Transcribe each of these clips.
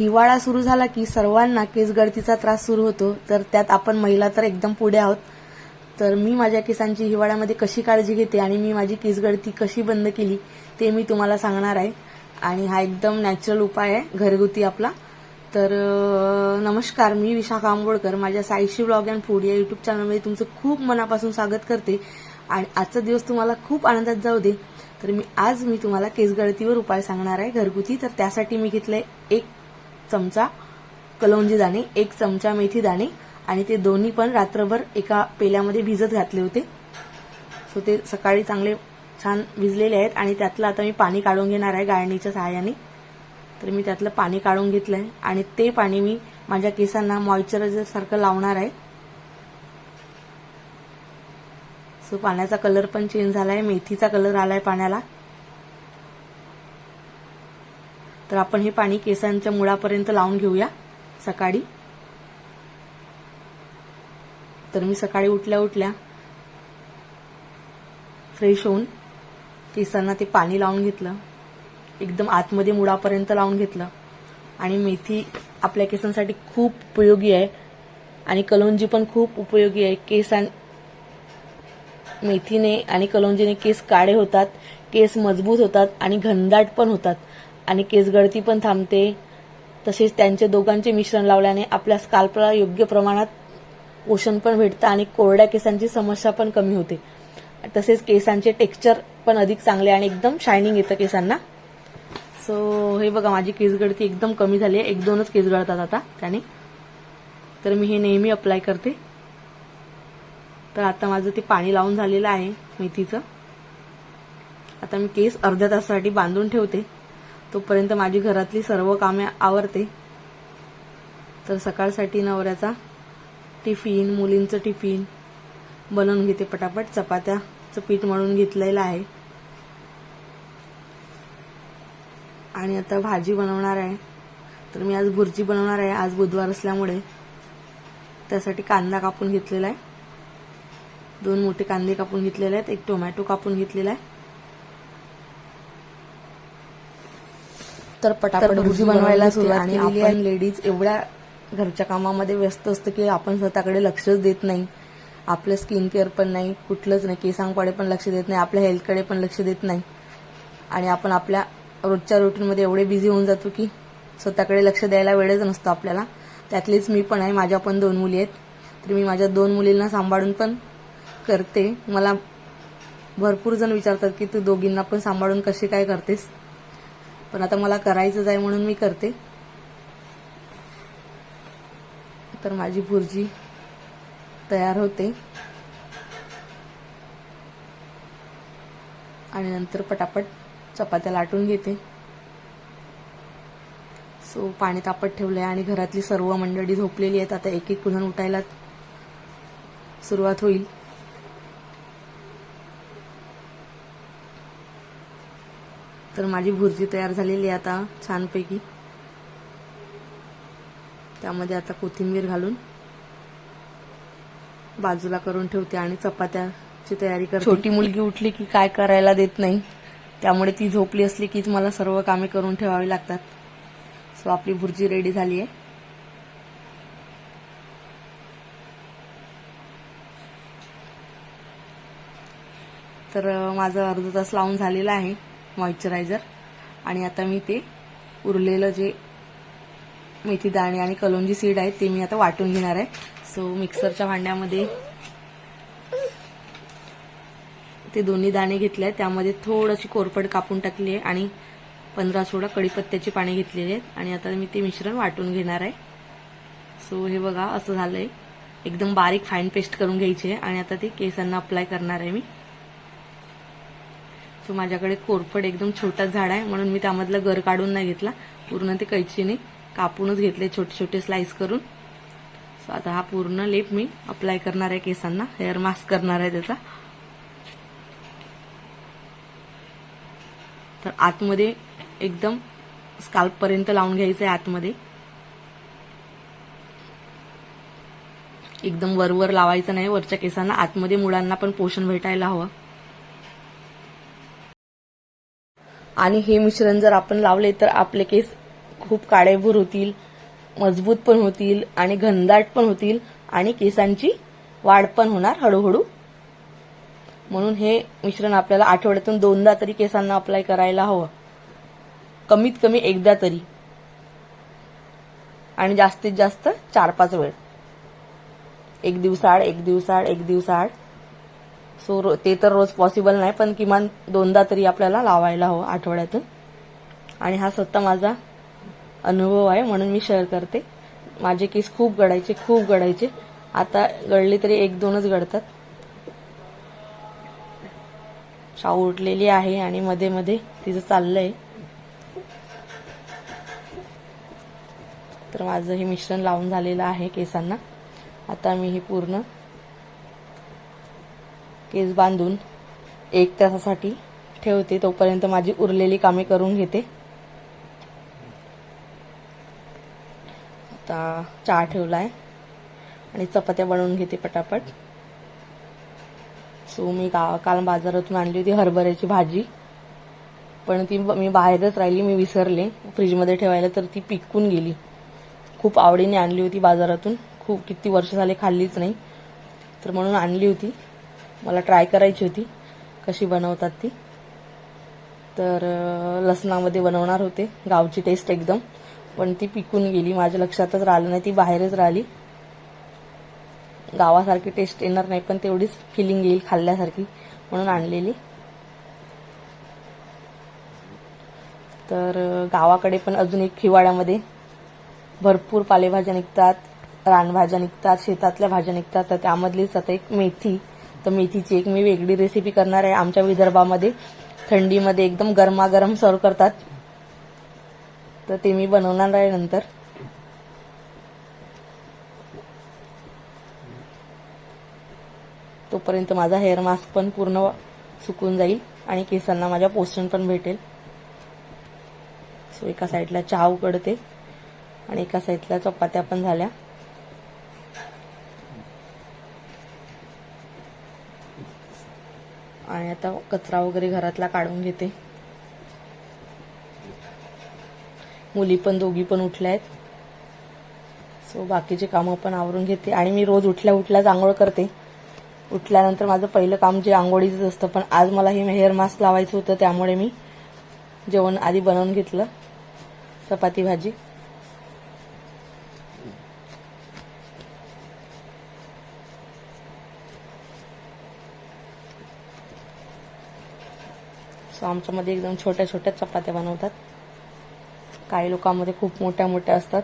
हिवाळा सुरू झाला की सर्वांना केस गळतीचा त्रास सुरू होतो. तर त्यात आपण महिला तर एकदम पुढे आहोत. तर मी माझ्या केसांची हिवाळ्यामध्ये कशी काळजी घेते आणि मी माझी केस गळती कशी बंद केली ते मी तुम्हाला सांगणार आहे. आणि हा एकदम नॅचरल उपाय आहे घरगुती आपला. तर नमस्कार मी विशाखा आंबोळकर माझ्या साईशी ब्लॉग अँड फूड या युट्यूब चॅनलमध्ये तुमचं खूप मनापासून स्वागत करते. आणि आजचा दिवस तुम्हाला खूप आनंदात जाऊ दे. तर मी आज मी तुम्हाला केसगळतीवर उपाय सांगणार आहे घरगुती. तर त्यासाठी मी घेतलंय एक चमचा कलौंजी दाणे एक चमचा मेथी दाणे आणि ते दोन्ही पण रात्रभर एका पेल्यामध्ये भिजत घातले होते. सो ते सकाळी चांगले छान भिजलेले आहेत आणि त्यातलं आता मी पाणी काढून घेणार आहे गाळणीच्या सहाय्याने. तर मी त्यातलं पाणी काढून घेतलंय आणि ते पाणी मी माझ्या केसांना मॉइश्चरायझर सारखं लावणार आहे. सो पाण्याचा कलर पण चेंज झालाय मेथीचा कलर आलाय पाण्याला. तर आपण हे पाणी केसांच्या मुळापर्यंत लावून घेऊया सकाळी. तर मी सकाळी उठल्या उठल्या फ्रेश होऊन केसांना ते पाणी लावून घेतलं. एकदम आतमध्ये मुळापर्यंत लावून घेतलं. आणि मेथी आपल्या केसांसाठी खूप उपयोगी आहे. आणि कलोंजी पण खूप उपयोगी आहे. केसां मेथीने आणि कलोंजीने केस काळे होतात केस मजबूत होतात आणि घनदाट पण होतात. आणि केसगळती पण थांबते. तसेच त्यांचे दोघांचे मिश्रण लावल्याने आपल्या स्काल्पला योग्य प्रमाणात पोषण पण भेटतं आणि कोरड्या केसांची समस्या पण कमी होते. तसेच केसांचे टेक्स्चर पण अधिक चांगले आणि एकदम शायनिंग येतं केसांना. सो हे बघा माझी केसगळती एकदम कमी झाली आहे. एक दोनच केस गळतात आता त्याने. तर मी हे नेहमी अप्लाय करते. तर आता माझं ते पाणी लावून झालेलं आहे मेथीचं. आता मी केस अर्ध्या तासासाठी बांधून ठेवते. तोपर्यंत माझी घरातली सर्व कामे आवरते. तर सकाळसाठी नवऱ्याचा टिफिन मुलींचं टिफिन बनवून घेते पटापट. चपात्याचं पीठ मळून घेतलेलं आहे. आणि आता भाजी बनवणार आहे. तर मी आज भुर्जी बनवणार आहे. आज बुधवार असल्यामुळे त्यासाठी कांदा कापून घेतलेला आहे. दोन मोठे कांदे कापून घेतलेले आहेत. एक टोमॅटो कापून घेतलेला आहे. तर पटापट भुर्जी बनवायला सुरुवात आणि आपण. लेडीज एवढ्या घरच्या कामामध्ये व्यस्त असतं की आपण स्वतःकडे लक्षच देत नाही. आपलं स्किन केअर पण नाही कुठलंच नाही केसांकडे पण लक्ष देत नाही आपल्या हेल्थकडे पण लक्ष देत नाही. आणि आपण आपल्या रोजच्या रुटीनमध्ये एवढे बिझी होऊन जातो की स्वतःकडे लक्ष द्यायला वेळच नसतो आपल्याला. त्यातलीच मी पण आहे माझ्या पण दोन मुली आहेत. तर मी माझ्या दोन मुलींना सांभाळून पण करते. मला भरपूर जण विचारतात की तू दोघींना पण सांभाळून कशी काय करतेस? पण आता मला करायचंच आहे म्हणून मी करते. तर माझी भुर्जी तयार होते. आणि नंतर पटापट चपात्या लाटून घेते. सो पाणी तापत ठेवलंय आणि घरातली सर्व मंडळी झोपलेली आहेत. आता एक एक जण उठायला सुरुवात होईल. तर माझी भुर्जी तयार झालेली आहे आता छानपैकी. त्यामध्ये आता कोथिंबीर घालून बाजूला करून ठेवते आणि चपात्याची तयारी करते. छोटी मुलगी उठली की काय करायला देत नाही. त्यामुळे ती झोपली असली कीच मला सर्व कामे करून ठेवावी लागतात. सो आपली भुर्जी रेडी झाली आहे. तर माझा माझं अर्धा तास लावून झालेला आहे. मॉइश्चरायझर. आणि आता मी ते उरलेलं जे मेथी दाणे आणि कलोंजी सीड आहेत ते मी आता वाटून घेणार आहे. सो मिक्सरच्या भांड्यामध्ये ते दोन्ही दाणे घेतले आहेत. त्यामध्ये थोडीशी कोरपड कापून टाकली आहे आणि पंधरा सोळा कढीपत्त्याची पाणी घेतलेली आहेत. आणि आता मी ते मिश्रण वाटून घेणार आहे. सो हे बघा असं झालंय. एकदम बारीक फाईन पेस्ट करून घ्यायची. आहे आणि आता ते केसांना अप्लाय करणार आहे मी. सो माझ्याकडे कोरफड एकदम छोटा झाड आहे म्हणून मी त्यामधलं गर काढून नाही घेतला. पूर्ण ते कैचीने कापूनच घेतले छोटे छोटे स्लाइस करून. सो आता हा पूर्ण लेप मी अप्लाय करणार आहे केसांना. हेअर मास्क करणार आहे त्याचा. तर आतमध्ये एकदम स्काल्प पर्यंत लावून घ्यायचं आहे आतमध्ये. एकदम वरवर लावायचं नाही वरच्या केसांना. आतमध्ये मुळांना पण पोषण भेटायला हवं. आणि हे मिश्रण जर आपण लावले तर आपले केस खूप काळेभूर होतील मजबूत पण होतील आणि घनदाट पण होतील आणि केसांची वाढ पण होणार हळूहळू. म्हणून हे मिश्रण आपल्याला आठवड्यातून दोनदा तरी केसांना अप्लाय करायला हवं. कमीत कमी एकदा तरी. आणि जास्तीत जास्त चार पाच वेळ. एक दिवसाआड एक दिवसाआड एक दिवसाआड. सो रो ते तर रोज पॉसिबल नाही पण किमान दोनदा तरी आपल्याला लावायला हवं आठवड्यातून. आणि हा स्वतः माझा अनुभव आहे म्हणून मी शेअर करते. माझे केस खूप गडायचे खूप गडायचे आता गळले तरी एक दोनच गळतात. शाऊ उठलेली आहे आणि मध्ये मध्ये तिचं चाललंय. तर माझं हे मिश्रण लावून झालेलं आहे केसांना. आता मी हे पूर्ण केस बांधून एक तासासाठी ठेवते तोपर्यंत माझी उरलेली कामे करून घेते. आता चहा ठेवलाय आणि चपात्या बनवून घेते पटापट. सो मी का काल बाजारातून आणली होती हरभऱ्याची भाजी. पण ती मी बाहेरच राहिली मी विसरले. फ्रीजमध्ये ठेवायला तर ती पिकून गेली. खूप आवडीने आणली होती बाजारातून. खूप किती वर्ष झाले खाल्लीच नाही. तर म्हणून आणली होती. मला ट्राय करायची होती कशी बनवतात ती. तर लसणामध्ये बनवणार होते. गावची टेस्ट एकदम. पण ती पिकून गेली. माझ्या लक्षातच राहिलं नाही. ती बाहेरच राहिली. गावासारखी टेस्ट येणार नाही पण तेवढीच फिलिंग येईल खाल्ल्यासारखी म्हणून आणलेली. तर गावाकडे पण अजून एक हिवाळ्यामध्ये भरपूर पालेभाज्या निघतात. रानभाज्या निघतात. शेतातल्या भाज्या निघतात. तर त्यामधलीच आता एक मेथी तर मेथीची एक मी वेगळी रेसिपी करणार आहे आमच्या विदर्भामध्ये. थंडीमध्ये एकदम गरमागरम सर्व करतात. तर ते मी बनवणार आहे नंतर. तोपर्यंत माझा हेअर मास्क पण पूर्ण सुकून जाईल आणि केसांना माझ्या पोषण पण भेटेल. सो एका साईडला चहा उकडते आणि एका साईडला चपात्या पण झाल्या. आणि आता कचरा वगैरे घरातला काढून घेते. मुली पण दोघी पण उठल्या आहेत सो बाकीचे कामं पण आवरून घेते. आणि मी रोज उठल्या उठल्याच आंघोळ करते. उठल्यानंतर माझं पहिलं काम जे आंघोळीचं असतं पण आज मला हे हेअर मास्क लावायचं होतं त्यामुळे मी जेवण आधी बनवून घेतलं. चपाती भाजी. सो आमच्यामध्ये एकदम छोट्या छोट्या चपात्या बनवतात. काही लोकांमध्ये खूप मोठ्या मोठ्या असतात.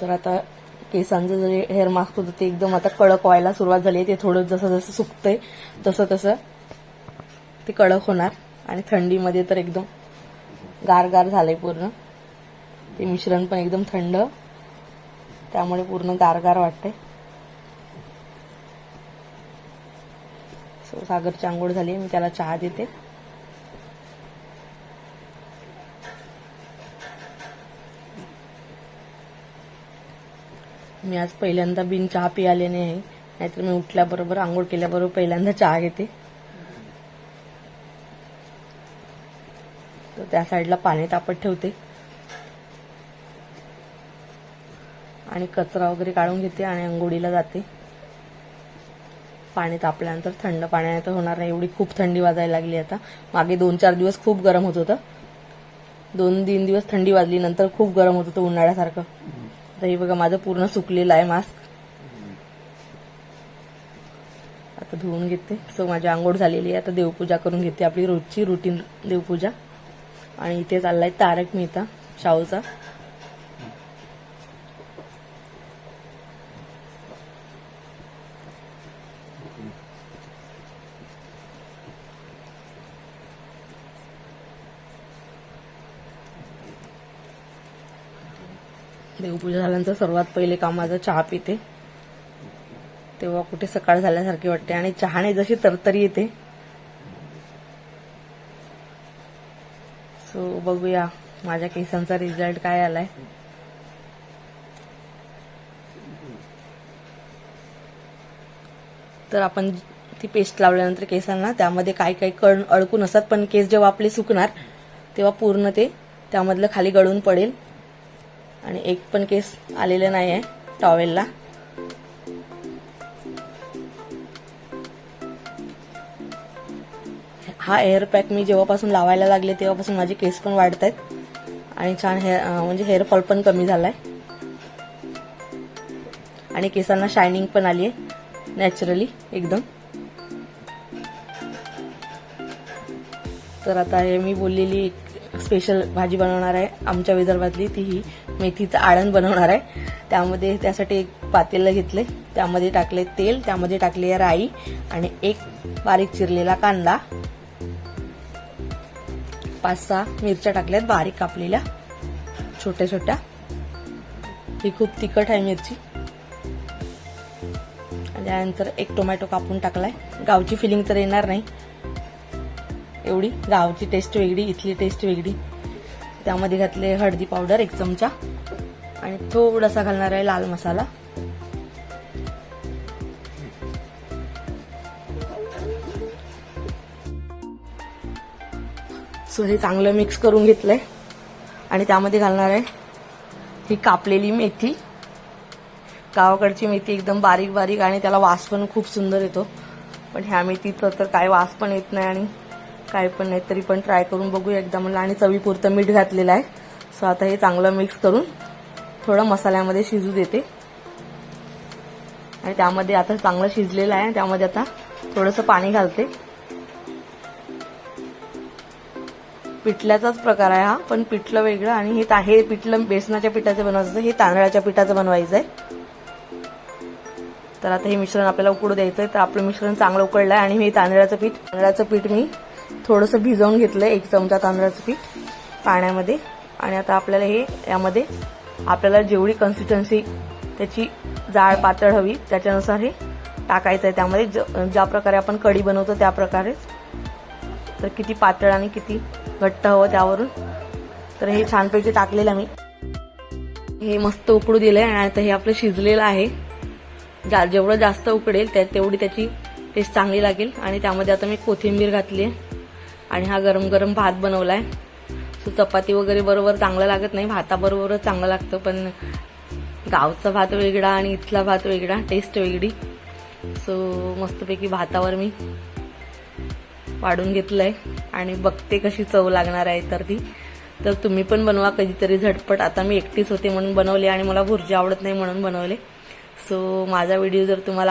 तर आता केसांचं जे हेअर मास्क होतं ते एकदम आता कडक व्हायला सुरुवात झाली आहे. ते थोडं जसं जसं सुकतंय तसं तसं ते कडक होणार आणि थंडीमध्ये तर एकदम गार गार झालंय पूर्ण. ते मिश्रण पण एकदम थंड. त्यामुळे पूर्ण गार गार वाटते सो सागरची आंघोळ झाली मी त्याला चहा देते. मी आज पहिल्यांदा बिन चहा पियाले नाही नाहीतर मी उठल्याबरोबर आंघोळ केल्याबरोबर पहिल्यांदा चहा घेते. त्या साईडला पाणी तापत ठेवते. आणि कचरा वगैरे काढून घेते आणि अंघोळीला जाते. पाणी तापल्यानंतर थंड पाण्याने तर होणार नाही एवढी खूप थंडी वाजायला लागली आता. मागे दोन चार दिवस खूप गरम होत होतं. दोन तीन दिवस थंडी वाजली नंतर खूप गरम होत होतं उन्हाळ्यासारखं. आता हे बघा माझं पूर्ण सुकलेलं आहे मास्क आता धुवून घेते. सो माझी आंघोळ झालेली आहे. आता देवपूजा करून घेते आपली रोजची रुटीन देवपूजा. आणि इथे चाललाय तारक मेहता शाहूचा. देवपूजा झाल्यानंतर सर्वात पहिले काम माझं चहा पिते. तेव्हा कुठे सकाळ झाल्यासारखी वाटते. आणि चहाने जशी तरतरी येते सो बघूया माझ्या केसांचा रिझल्ट काय आलाय. तर आपण ती पेस्ट लावल्यानंतर केसांना त्यामध्ये काय काय कण अडकून असतात पण केस जेव्हा आपले सुकणार तेव्हा पूर्ण ते त्यामधलं खाली गळून पडेल. आणि एक पण केस आलेलं नाही आहे टॉवेलला हा हेअर पॅक मी जेव्हापासून लावायला लागले तेव्हापासून माझे केस पण वाढत आहेत आणि छान हेअर म्हणजे हेअरफॉल पण कमी झालाय. आणि केसांना शायनिंग पण आली आहे नॅचरली एकदम. तर आता हे मी बोललेली एक स्पेशल भाजी बनवणार आहे. आमच्या विदर्भातली ती ही मेथीचं आळण बनवणार आहे. त्यामध्ये त्यासाठी एक पातेलं घेतले त्यामध्ये टाकले तेल त्यामध्ये टाकली राई आणि एक बारीक चिरलेला कांदा. पाच सहा मिरच्या टाकल्यात बारीक कापलेल्या. छोट्या छोट्या ही खूप तिखट आहे मिरची. आणि त्यानंतर एक टोमॅटो कापून टाकलाय. गावची फिलिंग तर येणार नाही. एवढी गावची टेस्ट वेगळी इथली टेस्ट वेगळी. त्यामध्ये घातले हळदी पावडर एक चमचा. आणि थोडासा घालणार आहे लाल मसाला. सो हे चांगलं मिक्स करून घेतलंय. आणि त्यामध्ये घालणार आहे ही कापलेली मेथी. गावाकडची मेथी एकदम बारीक बारीक आणि त्याला वास पण खूप सुंदर येतो. पण ह्या मेथीचं तर काय वास पण येत नाही आणि काय पण नाही तरी पण ट्राय करून बघूया एकदा मला आणि चवीपुरतं मीठ घातलेलं आहे. सो आता हे चांगलं मिक्स करून थोडं मसाल्यामध्ये शिजू देते. आणि त्यामध्ये आता चांगलं शिजलेलं आहे त्यामध्ये आता थोडंसं पाणी घालते. पिठल्याचाच प्रकार आहे हा. पण पिठलं वेगळं आणि हे ता- हे पिठलं बेसनाच्या पिठाचं बनवायचं हे तांदळाच्या पिठाचं बनवायचं आहे तर आता हे मिश्रण आपल्याला उकडू द्यायचं आहे तर आपलं मिश्रण चांगलं उकडलं आहे आणि हे तांदळाचं पीठ तांदळाचं पीठ मी थोडंसं भिजवून घेतलं एक चमचा तांदळाचं पीठ पाण्यामध्ये. आणि आता आपल्याला हे यामध्ये आपल्याला जेवढी कन्सिस्टन्सी त्याची जाळ पातळ हवी त्याच्यानुसार हे टाकायचं आहे त्यामध्ये ज- ज्या प्रकारे आपण कढी बनवतो त्या प्रकारे तर किती पातळ आणि किती घट्ट हवं त्यावरून. तर हे छानपैकी टाकलेलं मी. हे मस्त उकडू दिलंय आणि आता हे आपलं शिजलेलं आहे. जा जेवढं जास्त उकडेल त्या तेवढी त्याची टेस्ट चांगली लागेल. आणि त्यामध्ये आता मी कोथिंबीर घातली आहे आणि हा गरम गरम भात बनवला आहे सो चपाती वगैरे बरोबर चांगलं लागत नाही. भाताबरोबरच चांगलं लागतं पण गावचा भात वेगळा आणि इथला भात वेगळा टेस्ट वेगळी. सो मस्तपैकी भातावर मी वाढून घेतलंय आणि बघते कशी चव लागणार आहे तर ती. तर तुम्ही पण बनवा कधीतरी झटपट. आता मी एकटीच होते म्हणून बनवले आणि मला भुर्जी आवडत नाही म्हणून बनवले. सो माझा व्हिडिओ जर तुम्हाला